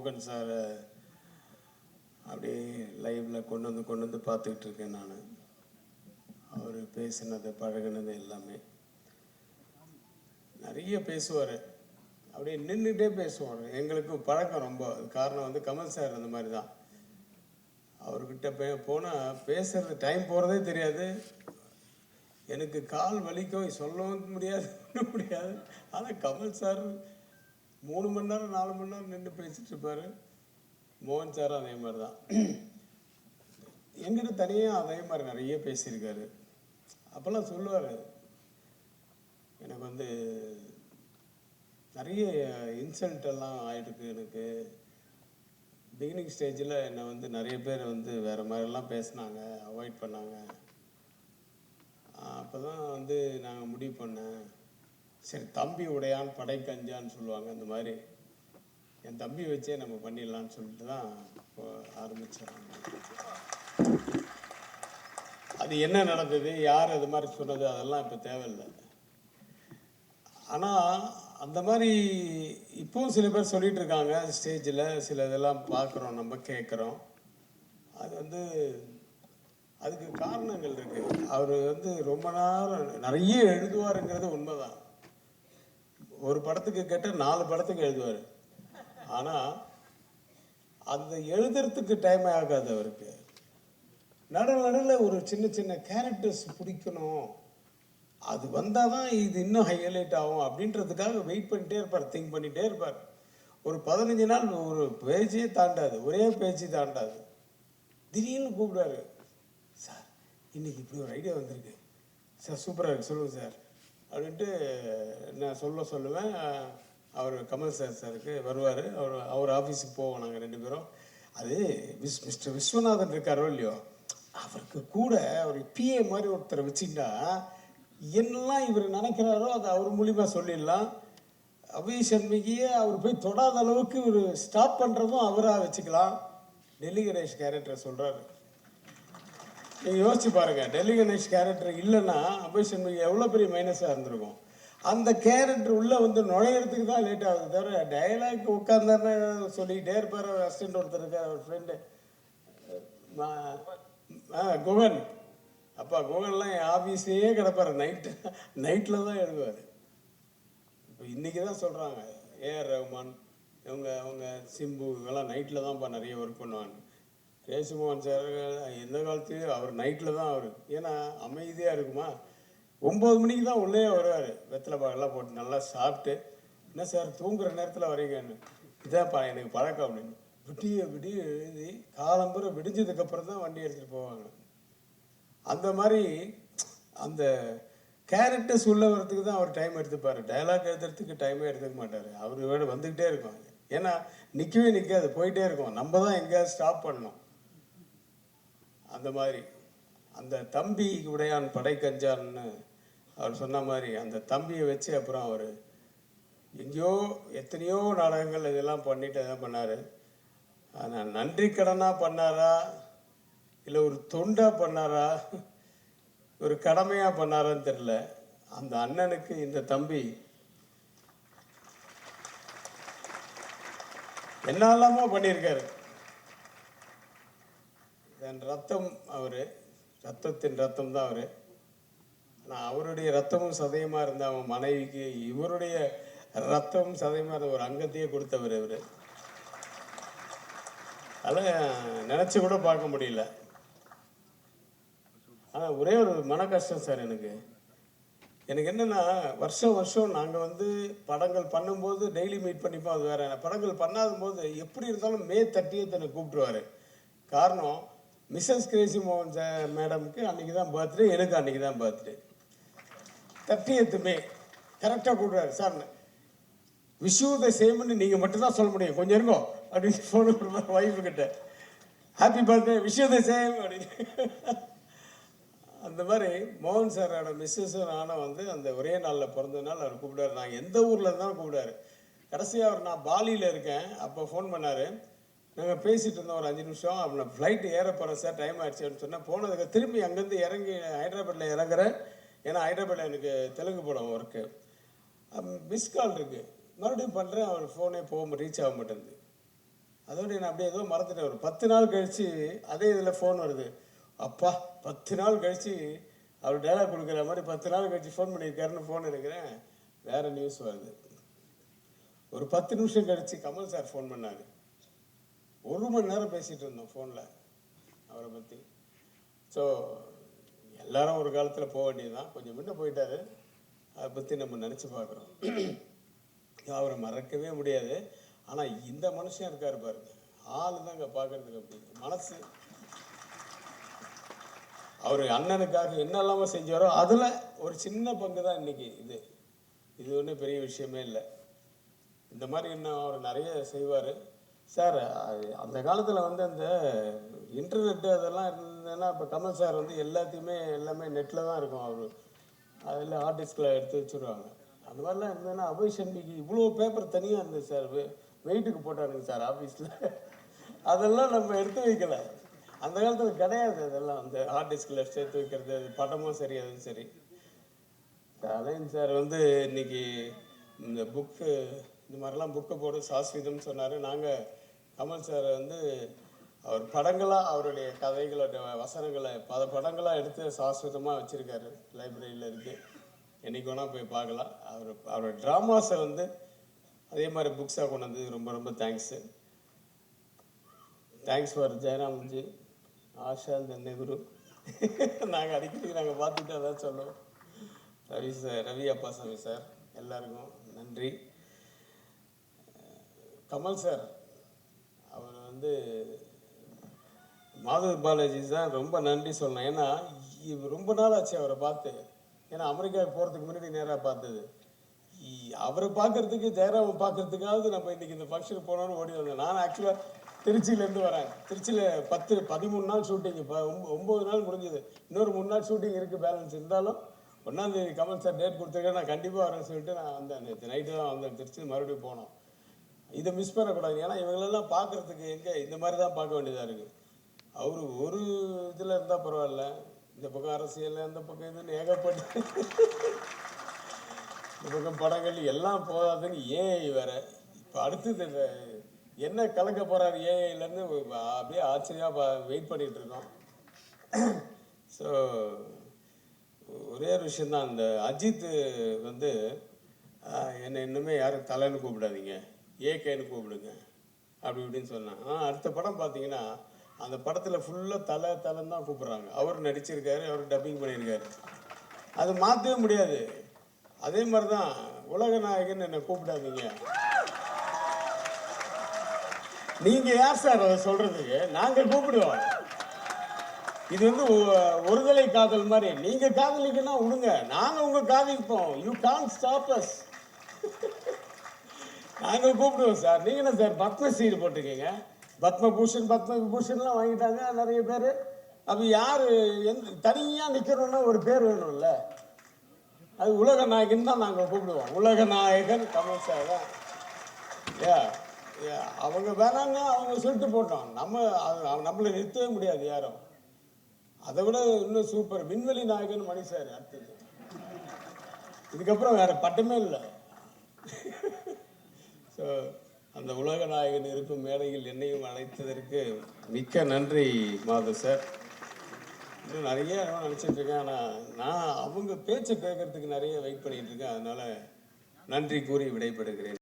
மோகன் சாரை அப்படியே லைவில் கொண்டு வந்து கொண்டு வந்து பார்த்துக்கிட்டு இருக்கேன் நான். அவர் பேசினது பழகினது எல்லாமே. நிறைய பேசுவார். அப்படியே நின்றுட்டே பேசுவார். எங்களுக்கு பழக்கம் ரொம்ப. காரணம் வந்து கமல் சார் அந்த மாதிரி தான். அவர்கிட்ட பே போனால் பேசுறது டைம் போகிறதே தெரியாது. எனக்கு கால் வலிக்கும். சொல்லவும் முடியாது முடியாது. ஆனால் கமல் சார் மூணு மணி நேரம் நாலு மணி நேரம் நின்று பேசிட்டு இருப்பாரு. மோகன் சாரும் அதே மாதிரி தான் எங்கிட்ட தனியாக அதே மாதிரி நிறைய பேசியிருக்காரு. அப்போல்லாம் சொல்லுவார். எனக்கு வந்து நிறைய இன்சல்ட் எல்லாம் ஆயிருக்கு எனக்கு. பிகினிங் ஸ்டேஜில் என்னை வந்து நிறைய பேர் வந்து வேறு மாதிரிலாம் பேசினாங்க அவாய்ட் பண்ணாங்க. அப்போ தான் வந்து நாங்கள் முடிவு பண்ணேன். சரி தம்பி உடையான் படை கஞ்சான்னு சொல்லுவாங்க அந்த மாதிரி. என் தம்பி வச்சே நம்ம பண்ணிடலாம்னு சொல்லிட்டு தான் இப்போ ஆரம்பித்தோம் அது என்ன நடந்தது யார் அது மாதிரி சொன்னது அதெல்லாம் இப்போ தேவையில்லை. ஆனால் அந்த மாதிரி இப்போவும் சில பேர் சொல்லிட்டு இருக்காங்க ஸ்டேஜில் சில இதெல்லாம் பார்க்குறோம் நம்ம கேட்குறோம். அது வந்து அதுக்கு காரணங்கள் இருக்கு. அவர் வந்து ரொம்ப நேரம் நிறைய எழுதுவாருங்கிறது உண்மைதான். ஒரு படத்துக்கு கேட்ட நாலு படத்துக்கு எழுதுவார். ஆனால் அந்த எழுதுறதுக்கு டைம் ஆகாது அவருக்கு. நடு நடுவில் ஒரு சின்ன சின்ன கேரக்டர்ஸ் பிடிக்கணும். அது வந்தால் தான் இது இன்னும் ஹைலைட் ஆகும் அப்படின்றதுக்காக வெயிட் பண்ணிட்டே இருப்பார் திங்க் பண்ணிகிட்டே இருப்பார். ஒரு பதினஞ்சு நாள் ஒரு பேஜே தாண்டாது ஒரே பேஜ் தாண்டாது. திடீர்னு கூப்பிடுவாரு. சார் இன்னைக்கு இப்படி ஒரு ஐடியா வந்திருக்கு. சார் சூப்பராக இருக்கு. சொல்லுங்கள் சார். அப்படின்ட்டு நான் சொல்ல சொல்லுவேன். அவர் கமல் சார் சாருக்கு வருவார். அவர் அவர் ஆஃபீஸுக்கு போவோம் நாங்கள் ரெண்டு பேரும். அது விஸ் மிஸ்டர் விஸ்வநாதன் இருக்காரோ இல்லையோ அவருக்கு கூட அவர் பிஏ மாதிரி ஒருத்தரை வச்சுட்டா என்னெல்லாம் இவர் நினைக்கிறாரோ அதை அவர் மூலிமா சொல்லிடலாம். அபி சர்மிகையே அவர் போய் தொடாத அளவுக்கு இவர் ஸ்டாப் பண்ணுறதும் அவராக வச்சுக்கலாம். டெல்லி கணேஷ் கேரக்டர் சொல்கிறாரு நீங்கள் யோசிச்சு பாருங்க. டெல்லி கணேஷ் கேரக்டர் இல்லைன்னா அபய் சண்முகி எவ்வளோ பெரிய மைனஸாக இருந்திருக்கும். அந்த கேரக்டர் உள்ளே வந்து நுழையிறதுக்கு தான் லேட் ஆகுது தவிர டைலாக் உட்காந்தாருன்னு சொல்லிக்கிட்டே இருப்பார். அவர் அசிஸ்டன்ட் ஒருத்தர் இருக்கார் அவர் ஃப்ரெண்டு ஆ குகன். அப்பா குகன்லாம் என் ஆஃபீஸ்லேயே கிடப்பாரு. நைட்டு நைட்டில் தான் எழுதுவார். இப்போ இன்றைக்கி தான் சொல்கிறாங்க ஏஆர் ரஹ்மான் இவங்க அவங்க சிம்பு இவங்கெல்லாம் நைட்டில் தான்ப்பா நிறைய ஒர்க் பண்ணுவாங்க. ரேசுமோகன் சார். எந்த காலத்துலேயும் அவர் நைட்டில் தான் அவர். ஏன்னா அமைதியாக இருக்குமா? ஒம்பது மணிக்கு தான் உள்ளே வருவார் வெத்தலை பாகெல்லாம் போட்டு நல்லா சாப்பிட்டு என்ன சார் தூங்குற நேரத்தில் வரீங்கன்னு இதான்ப்பா எனக்கு பழக்கம் அப்படின்னு. விடிய விடிய எழுதி காலம்புற விடிஞ்சதுக்கப்புறம் தான் வண்டி எடுத்துகிட்டு போவாங்க. அந்த மாதிரி அந்த கேரக்டர்ஸ் உள்ள வரதுக்கு தான் அவர் டைம் எடுத்துப்பார். டயலாக் எழுதுறதுக்கு டைமே எடுத்துக்க மாட்டார். அவர் வேட வந்துக்கிட்டே இருக்கும். ஏன்னா நிற்கவே நிற்காது போயிட்டே இருக்கும். நம்ம தான் எங்கேயாவது ஸ்டாப் பண்ணணும். அந்த மாதிரி. அந்த தம்பி உடையான் படை கஞ்சான்னு அவர் சொன்ன மாதிரி அந்த தம்பியை வச்சு அப்புறம் அவர் எங்கேயோ எத்தனையோ நாடகங்கள் இதெல்லாம் பண்ணிட்டு தான் பண்ணார். ஆனால் நன்றி கடனாக பண்ணாரா? இல்லை ஒரு தொண்டாக பண்ணாரா? ஒரு கடமையாக பண்ணாரான்னு தெரில அந்த அண்ணனுக்கு இந்த தம்பி என்னெல்லாமோ பண்ணியிருக்காரு. என் ரத்தம் அவர். ரத்தத்தின் ரத்தம் தான் அவர். ஆனால் அவருடைய ரத்தமும் சதயமாக இருந்த அவன் மனைவிக்கு இவருடைய ரத்தம் சதயமாக இருந்த ஒரு அங்கத்தையே கொடுத்தவர் இவர். அதெல்லாம் நினச்சி கூட பார்க்க முடியல. ஆனால் ஒரே ஒரு மன கஷ்டம் சார் எனக்கு. எனக்கு என்னென்னா வருஷம் வருஷம் நாங்கள் வந்து படங்கள் பண்ணும்போது டெய்லி மீட் பண்ணிப்போம். அது வேறு படங்கள் பண்ணாத போது எப்படி இருந்தாலும் மே தேர்ட்டியத் எனக்கு கூப்பிட்டுருவார். காரணம் மிஸ்ஸஸ் கிரேசி மோகன் சார் மேடமுக்கு அன்றைக்கி தான் பர்த்டே எனக்கு அன்றைக்கி தான் பர்த்டே. தேர்ட்டியத்து மே கரெக்டாக கூடுறாரு சார் விஷு த சேம்னு நீங்கள் மட்டும்தான் சொல்ல முடியும். கொஞ்சம் இருங்கோ அப்படின்னு ஃபோன் கொடுப்பாரு ஒய்ஃபு கிட்ட. Happy birthday wish you the same அப்படின்னு. அந்த மாதிரி மோகன் சாரோட மிஸ்ஸஸும் நானும் வந்து அந்த ஒரே நாளில் பிறந்த நாள் அவர் கூப்பிடாரு நான் எந்த ஊரில் இருந்தாலும் கூப்பிடாரு கடைசியாக அவர் நான் பாலியில் இருக்கேன் அப்போ ஃபோன் பண்ணார். நாங்கள் பேசிகிட்டு இருந்தோம் ஒரு அஞ்சு நிமிஷம். அவனை ஃப்ளைட்டு ஃப்ளைட் ஏற போகிறேன் சார் டைம் ஆயிடுச்சுன்னு சொன்னேன் போனதுக்கு திரும்பி அங்கேருந்து இறங்கி ஹைதராபாத்தில் இறங்குறேன். ஏன்னா ஹைதராபாத்தில் எனக்கு தெலுங்கு படம் ஒர்க்கு மிஸ் கால் இருக்குது மறுபடியும் பண்ணுறேன் அவன் ஃபோனே போக ரீச் ஆக மாட்டேங்குது. அதோட நான் அப்படியே ஏதோ மறந்துட்டேன். ஒரு பத்து நாள் கழித்து அதே இதில் ஃபோன் வருது. அப்பா பத்து நாள் கழித்து அவர் டைலாக் கொடுக்குற மாதிரி பத்து நாள் கழித்து ஃபோன் பண்ணியிருக்காருன்னு ஃபோன் எடுக்கிறேன். வேறு நியூஸ் வருது. ஒரு பத்து நிமிஷம் கழிச்சு கமல் சார் ஃபோன் பண்ணாங்க ஒரு மணி நேரம் பேசிட்டு இருந்தோம் ஃபோனில் அவரை பற்றி ஸோ எல்லாரும் ஒரு காலத்தில் போக வேண்டியதுதான். கொஞ்சம் முன்ன போயிட்டாரு. அதை பற்றி நம்ம நினச்சி பார்க்குறோம். அவரை மறக்கவே முடியாது. ஆனால் இந்த மனுஷன் இருக்கார் பாருங்க. ஆள் தாங்க பார்க்கறதுக்கு அப்படி மனசு. அவர் அண்ணனுக்காக என்னெல்லாம செஞ்சாரோ அதில் ஒரு சின்ன பங்கு தான் இன்னைக்கு இது. இது ஒன்றும் பெரிய விஷயமே இல்லை. இந்த மாதிரி இன்னும் அவர் நிறைய செய்வார். சார் அது- அந்த காலத்தில் வந்து அந்த இன்டர்நெட்டு அதெல்லாம் இருந்ததுன்னா இப்போ கமல் சார் வந்து எல்லாத்தையுமே எல்லாமே நெட்டில் தான் இருக்கும். அவர் அதில் ஆர்டிஸ்டில் எடுத்து வச்சுருவாங்க. அந்த மாதிரிலாம் இருந்ததுன்னா அபய் சண்டிக்கு இவ்வளோ பேப்பர் தனியாக இருந்தது சார். வெயிட்டுக்கு போட்டானுங்க சார் ஆஃபீஸில் அதெல்லாம் நம்ம எடுத்து வைக்கல. அந்த காலத்தில் கிடையாது அதெல்லாம். அந்த ஆர்டிஸ்டில் சேர்த்து வைக்கிறது அது படமும் சரி அதுவும் சரி. அலைன் சார் வந்து இன்னைக்கு இந்த புக்கு இந்த மாதிரிலாம் புக்கை போட்டு சாஸ்வீதம்னு சொன்னார். நாங்கள் கமல் சார் வந்து அவர் படங்களாக அவருடைய கதைகளோட வசனங்களை பல படங்களாக எடுத்து சாஸ்வதமாக வச்சுருக்காரு. லைப்ரரியில் இருக்குது என்னைக்கு வேணால் போய் பார்க்கலாம். அவர் அவரோட ட்ராமாஸை வந்து அதே மாதிரி புக்ஸாக கொண்டு வந்து ரொம்ப ரொம்ப thanks thanks for Jayaramji Asha இந்த நாங்கள் அடிக்கடி நாங்கள் பார்த்துட்டு அதான் சொல்லுவோம். ரவி சார் ரவி அப்பாசாமி சார் எல்லாருக்கும் நன்றி. கமல் சார் வந்து மாதவ் பாலாஜி தான் ரொம்ப நன்றி சொல்லணும். ஏன்னா ரொம்ப நாள் ஆச்சு அவரை பார்த்து. ஏன்னா அமெரிக்காவுக்கு போகிறதுக்கு முன்னாடி நேராக பார்த்தது. இ- அவரை பார்க்கறதுக்கு ஜெயராமன் பார்க்கறதுக்காவது நம்ம இன்னைக்கு இந்த ஃபங்க்ஷனுக்கு போனோம்னு ஓடி வந்தேன் நான் ஆக்சுவலாக திருச்சியிலேருந்து வரேன். திருச்சியில் பத்து பதிமூணு நாள் ஷூட்டிங் இப்போ ஒம்பது நாள் முடிஞ்சது. இன்னொரு மூணு நாள் ஷூட்டிங் இருக்குது பேலன்ஸ் இருந்தாலும் ஒன்றாந்தேதி கமல் சார் டேட் கொடுத்துருக்கேன் நான் கண்டிப்பாக வரேன்னு சொல்லிட்டு நான் வந்தேன். நேற்று நைட்டு தான் வந்தேன். திருச்சி மறுபடியும் போனோம். இதை மிஸ் பண்ணக்கூடாது. ஏன்னா இவங்களெல்லாம் பார்க்கறதுக்கு எங்கே? இந்த மாதிரி தான் பார்க்க வேண்டியதாக இருக்குது அவர் ஒரு இதில் இருந்தால் பரவாயில்ல. இந்த பக்கம் அரசியல் அந்த பக்கம் இதுன்னு ஏகப்பட்டு இந்த பக்கம் படங்கள் எல்லாம் போகாதுன்னு ஏஐ வேற. இப்போ அடுத்தது என்ன கலக்க போகிறாரு ஏஐலேருந்து அப்படியே ஆச்சரியமாக வெயிட் பண்ணிகிட்டு இருக்கோம். ஸோ ஒரே ஒரு விஷயந்தான் இந்த அஜித் வந்து என்னை இன்னுமே யாரும் தலைன்னு கூப்பிடாதீங்க. ஏகேன்னு கூப்பிடுங்க. அப்படி இப்படின்னு சொன்னான். ஆனால் அடுத்த படம் பார்த்தீங்கன்னா அந்த படத்தில் ஃபுல்லாக தலை தலைன்னு தான் கூப்பிட்றாங்க. அவர் நடிச்சிருக்காரு அவர் டப்பிங் பண்ணியிருக்காரு. அது மாற்றவே முடியாது. அதே மாதிரி தான் உலக நாயகன் என்னை கூப்பிடாதீங்க. நீங்கள் யார் சார் அதை சொல்கிறதுக்கு நாங்கள் கூப்பிடுவோம். இது வந்து ஒருதலை காதல் மாதிரி. நீங்கள் காதலிக்கன்னா விடுங்க நாங்கள் உங்கள் காதலிப்போம். யூ கான் ஸ்டாப் அஸ் நாங்கள் கூப்பிடுவோம் சார். நீங்க என்ன சார் பத்மஸ்ரீ போட்டிருக்கீங்க? பத்மபூஷன் பத்ம விபூஷன்லாம் வாங்கிட்டாங்க நிறைய பேர். அப்ப யாரு எந்த தனியா நிக்கணும்னா ஒரு பேர் வேணும்ல. அது உலக நாயகன் தான் நாங்கள் கூப்பிடுவோம். உலக நாயகன் கமல் சார் தான். ஏ ஏ, அவங்க வேணாங்க அவங்க சொல்லிட்டு போட்டோம். நம்ம அது நம்மளை நிறுத்தவே முடியாது யாரும். அதை விட இன்னும் சூப்பர். விண்வெளி நாயகன் மணி சார் அடுத்தது. இதுக்கப்புறம் வேற பட்டமே இல்லை. ஸோ அந்த உலக நாயகன் இருக்கும் மேடையில் என்னையும் அழைத்ததற்கு மிக்க நன்றி மாதவ் சார் இன்னும் நிறைய நான் நினச்சிட்டு இருக்கேன். ஆனால் நான் அவங்க பேச்சை கேட்கறதுக்கு நிறைய வெயிட் பண்ணிட்டு இருக்கேன். அதனால நன்றி கூறி விடைபெறுகிறேன்.